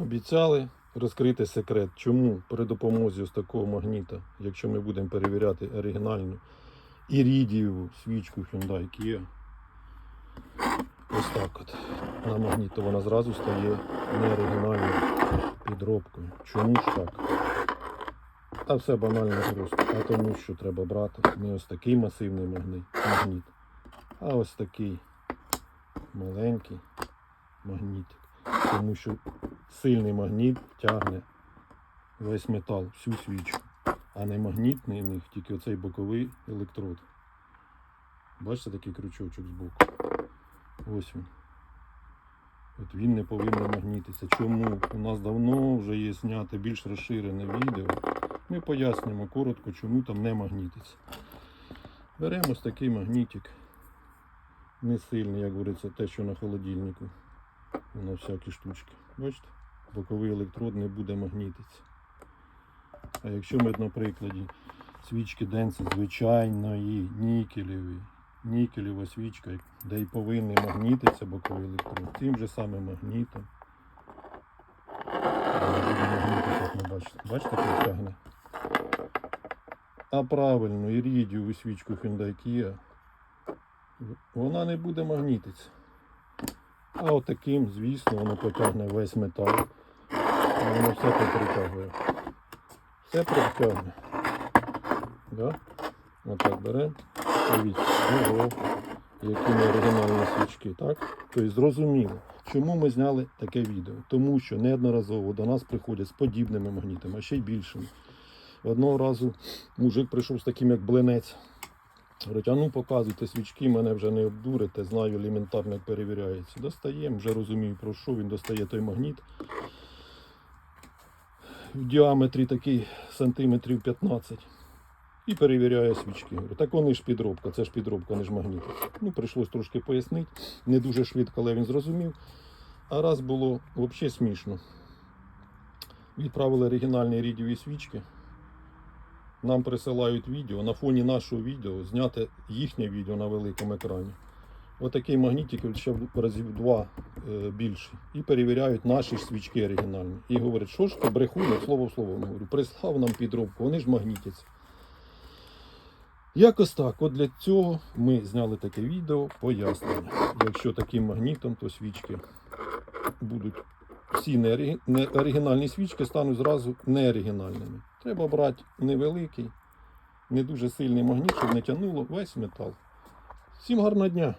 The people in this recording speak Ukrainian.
Обіцяли розкрити секрет, чому при допомозі ось такого магніта, якщо ми будемо перевіряти оригінальну ірідієву свічку Hyundai Kia, ось так от. На магніт, то вона зразу стає неоригінальною підробкою. Чому ж так? Та все банально просто. А тому що треба брати не ось такий масивний магніт а ось такий маленький магнітик. Тому що сильний магніт тягне весь метал, всю свічку. А не магнітний в них, тільки оцей боковий електрод. Бачите такий крючочок збоку? Ось він. От він не повинен магнітитися. Чому? У нас давно вже є зняте більш розширене відео. Ми пояснюємо коротко, чому там не магнітиться. Беремо ось такий магнітик. Не сильний, як говориться, те, що на холодильнику. На всякі штучки. Бачите? Боковий електрод не буде магнітитися. А якщо ми на прикладі свічки Денси звичайної, нікелевої, нікелева свічка, де й повинен магнітитися боковий електрод, тим же самим магнітом. Ми бачите. Бачите, як тягне? А правильно, ірідієву свічку Hyundai Kia вона не буде магнітитися. А отаким, звісно, воно потягне весь метал. Воно все це притягує. Все притягне. Да? Отак беремо. Дивіться, ого, які ми оригінальні свічки, так? Тобто зрозуміло, чому ми зняли таке відео. Тому що неодноразово до нас приходять з подібними магнітами, а ще й більшими. Одного разу мужик прийшов з таким, як блинець. Говорить, а ну показуйте свічки, мене вже не обдурите, знаю елементарно, як перевіряється. Достаємо, вже розумію про що. Він достає той магніт. В діаметрі такий сантиметрів 15. І перевіряє свічки. Так вони ж підробка, це ж підробка, не ж магніт. Ну, прийшлось трошки пояснити. Не дуже швидко, але він зрозумів. А раз було взагалі смішно. Відправили оригінальні рідіві свічки. Нам присилають відео. На фоні нашого відео зняте їхнє відео на великому екрані. Отакий магнітик ще в разів два е, більший. І перевіряють наші ж свічки оригінальні. І говорять, що ж то брехунок, слово в слово. Говорю, прислав нам підробку, вони ж магнітяться. Якось так. От для цього ми зняли таке відео пояснення. Якщо таким магнітом, то свічки будуть всі оригінальні свічки стануть зразу неоригінальними. Треба брати невеликий, не дуже сильний магніт, щоб не тягнуло весь метал. Всім гарного дня!